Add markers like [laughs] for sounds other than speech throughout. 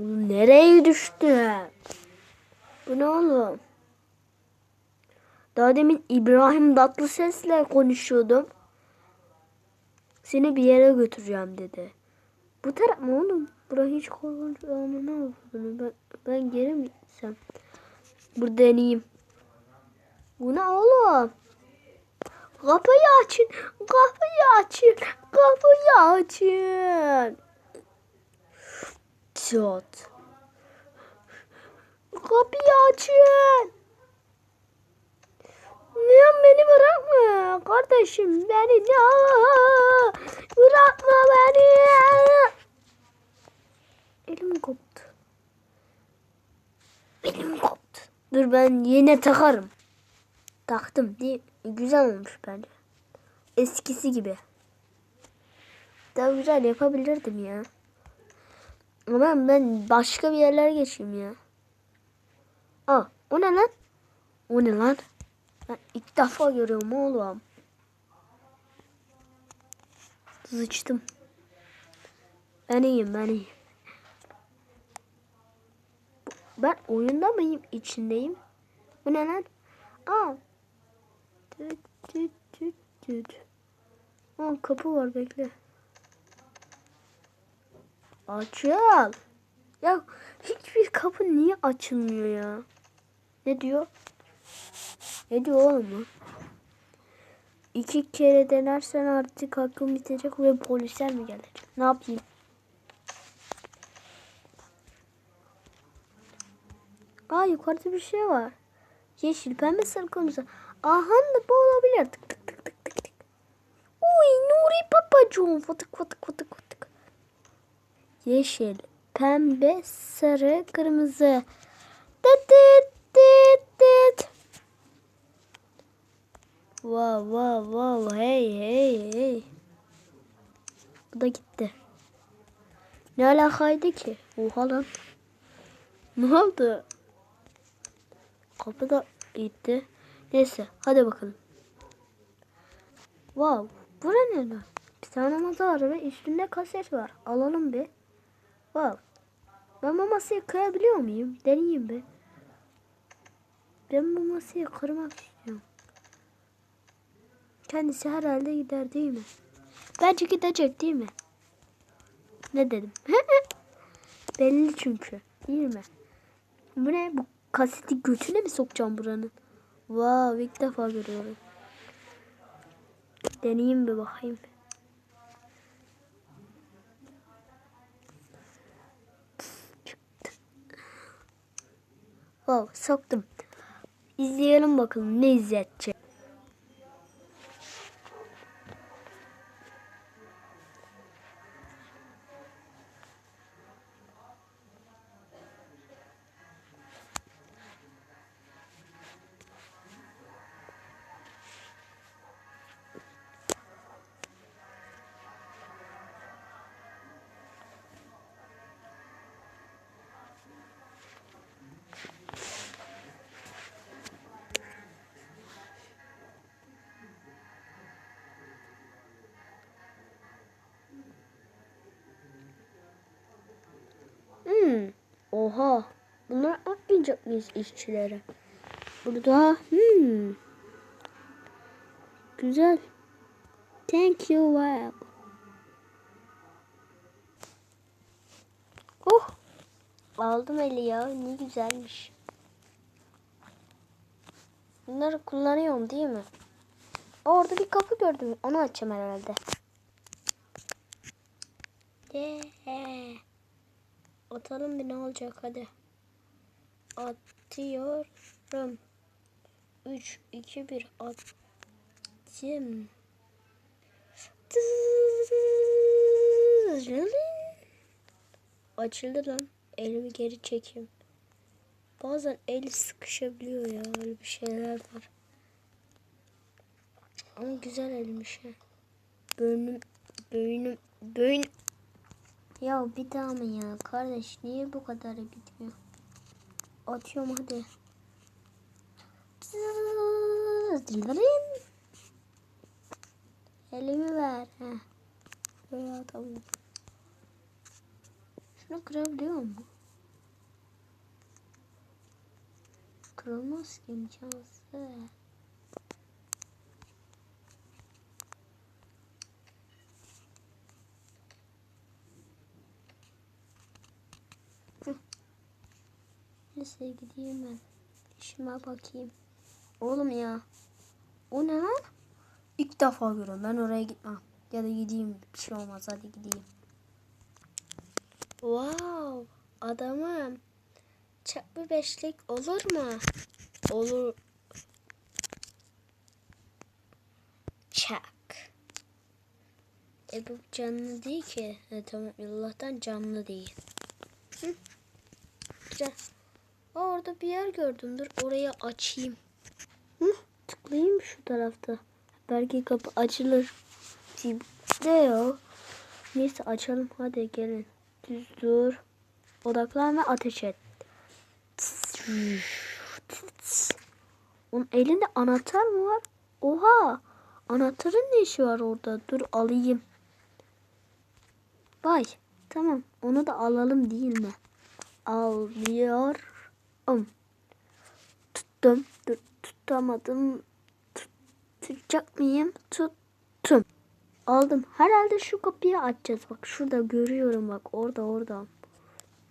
Nereye düştü? Bu ne oğlum? Daha demin İbrahim Tatlıses'le konuşuyordum. Seni bir yere götüreceğim dedi. Bu taraf mı oğlum? Bura hiç korkunç ne oldu? Ben, ben geri mi gitsem? Burada deneyeyim. Bu ne oğlum? Kapıyı açın. Kapıyı açın. Kapıyı açın. Çat. Kapıyı açın. Niye beni bırakma kardeşim? Beni ne bırakma beni. Elim koptu. Elim koptu. Dur ben yine takarım. Taktım değil güzel olmuş bence. Eskisi gibi. Daha güzel yapabilirdim ya ama ben başka bir yerlere geçeyim ya Aa o ne lan o ne lan ben ilk defa görüyorum oğlum. Sıçtım. Ben iyiyim ben iyiyim. Ben oyunda mıyım? içindeyim? Bu ne lan? Aa. Tüt tüt tüt tüt. Aa kapı var bekle. Açıl. Ya hiçbir kapı niye açılmıyor ya? Ne diyor? Ne diyor oğlum? İki kere denersen artık hakkım bitecek ve polisler mi gelecek? Ne yapayım? Aa yukarıda bir şey var. Yeşil, pembe, sarı, kırmızı. Aha da bu olabilir. Tık tık tık tık tık. Uy Nuri babacığım. Fıtık fıtık fıtık fıtık. Yeşil, pembe, sarı, kırmızı. Tıt tıt tıt tıt. Wow wow wow hey hey hey. Bu da gitti. Ne alakaydı ki? Oha lan. Ne oldu? Kapı da gitti. Neyse hadi bakalım. Wow. Bura ne lan? Bir tane masa ve üstünde kaset var. Alalım bir. Wow. Ben bu masayı kırabiliyor muyum? Deneyeyim bir. Ben bu masayı kırmak istiyorum. Kendisi herhalde gider değil mi? Bence gidecek değil mi? Ne dedim? [laughs] Belli çünkü. Değil mi? Bu ne? Bu kaseti götüne mi sokacağım buranın? Wow ilk defa görüyorum. Deneyeyim bir bakayım. Wow soktum. İzleyelim bakalım ne izletecek. Oha. Bunlar atmayacak mıyız işçilere? Burada hmm. Güzel. Thank you well. Oh. Aldım eli ya. Ne güzelmiş. Bunları kullanıyorum değil mi? Orada bir kapı gördüm. Onu açacağım herhalde. Yeah. Atalım bir ne olacak hadi. Atıyorum. 3, 2, 1 attım. Açıldı lan. Elimi geri çekeyim. Bazen el sıkışabiliyor ya. Öyle bir şeyler var. Ama güzel elmiş ha. Bölünüm, bölünüm, bölünüm. Ya bir daha mı ya? Kardeş niye bu kadar gitmiyor? Atıyorum hadi. Elimi ver. Heh. Böyle atamıyorum. Şunu kırabiliyor mu? Kırılmaz ki imkansız. Neyse gideyim ben. İşime bakayım. Oğlum ya. O ne lan? İlk defa görüyorum. Ben oraya gitmem. Ya da gideyim. Bir şey olmaz. Hadi gideyim. Wow. Adamım. Bir beşlik olur mu? Olur. Çak. E bu canlı değil ki. E, tamam Allah'tan canlı değil. Hı? Güzel. Orada bir yer gördüm. Dur orayı açayım. Hı? Tıklayayım şu tarafta. Belki kapı açılır. Ne ya? Neyse açalım. Hadi gelin. Düz dur. Odaklan ve ateş et. Onun elinde anahtar mı var? Oha! Anahtarın ne işi var orada? Dur alayım. Vay. Tamam. Onu da alalım değil mi? Alıyorum. Tuttum. Dur tutamadım. Tut, tutacak mıyım? Tuttum. Aldım. Herhalde şu kapıyı açacağız. Bak şurada görüyorum bak. Orada orada.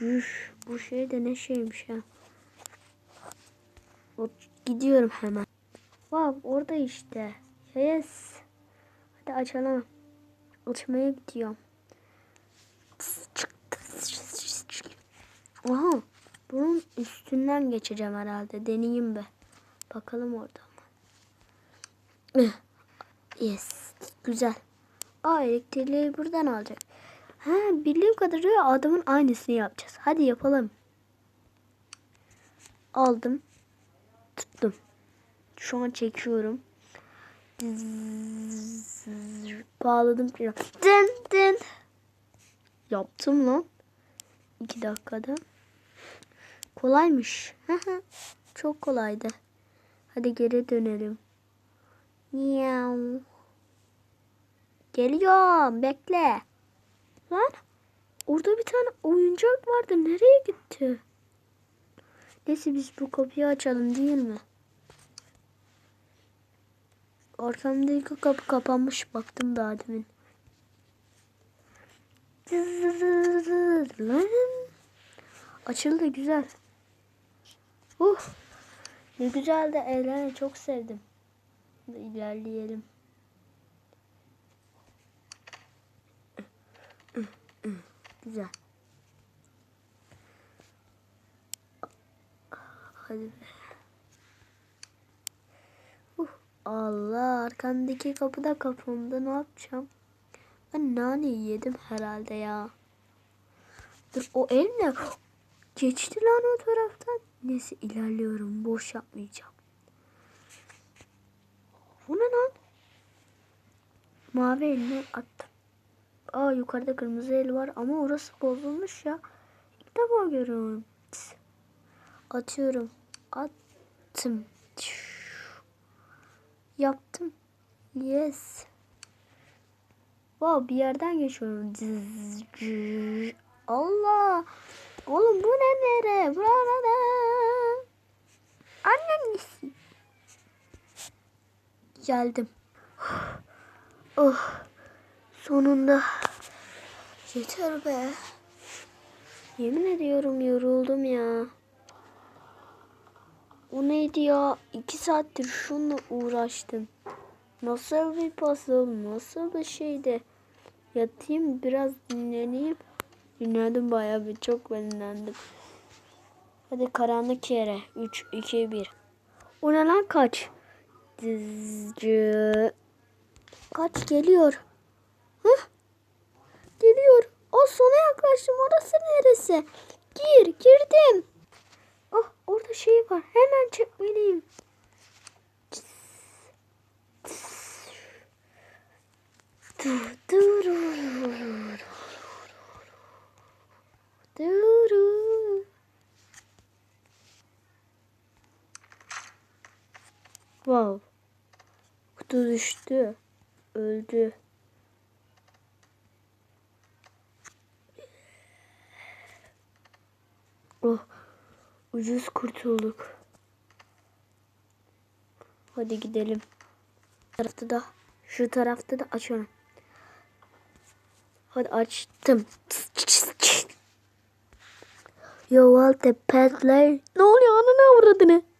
Üf, bu şey de ne şeymiş ya. Gidiyorum hemen. Wow orada işte. Yes. Hadi açalım. Açmaya gidiyorum. Aha. Bunun üstünden geçeceğim herhalde. Deneyeyim be. Bakalım orada mı? Yes. Güzel. Aa elektriği buradan alacak. Ha bildiğim kadarıyla adamın aynısını yapacağız. Hadi yapalım. Aldım. Tuttum. Şu an çekiyorum. Bağladım. Dın dın. Yaptım lan. İki dakikada. Kolaymış. Çok kolaydı. Hadi geri dönelim. Miau. Geliyorum. Bekle. Lan. Orada bir tane oyuncak vardı. Nereye gitti? Neyse biz bu kapıyı açalım değil mi? Arkamdaki kapı kapanmış. Baktım daha demin. Açıldı güzel. Uh, ne güzel de evlerini çok sevdim. İlerleyelim. Güzel. Hadi be. Uh, Allah arkamdaki kapı da kapandı. Ne yapacağım? Ben nane yedim herhalde ya. Dur o el ne? Geçti lan o taraftan. Neyse ilerliyorum. Boş yapmayacağım. Bu ne lan? Mavi elini attım. Aa yukarıda kırmızı el var ama orası bozulmuş ya. İlk defa görüyorum. Atıyorum. Attım. Yaptım. Yes. Wow bir yerden geçiyorum. Allah. Oğlum bu ne nere? Burada. Annesi. Geldim. Oh. Sonunda. Yeter be. Yemin ediyorum yoruldum ya. O neydi ya? İki saattir şununla uğraştım. Nasıl bir puzzle, nasıl bir şeydi. Yatayım biraz dinleneyim. Dinlendim bayağı bir çok dinlendim. Hadi karanlık yere. 3, 2, 1. O ne lan kaç? Dizci. Kaç geliyor. Hah? Geliyor. O sona yaklaştım. Orası neresi? Gir. Girdim. Oh orada şey var. Hemen çekmeliyim. Dur, dur, dur. Wow. Kutu düştü. Öldü. Oh. Ucuz kurtulduk. Hadi gidelim. Bu tarafta da şu tarafta da açıyorum. Hadi açtım. Yo Walter Petley. Ne oluyor ananı avradını?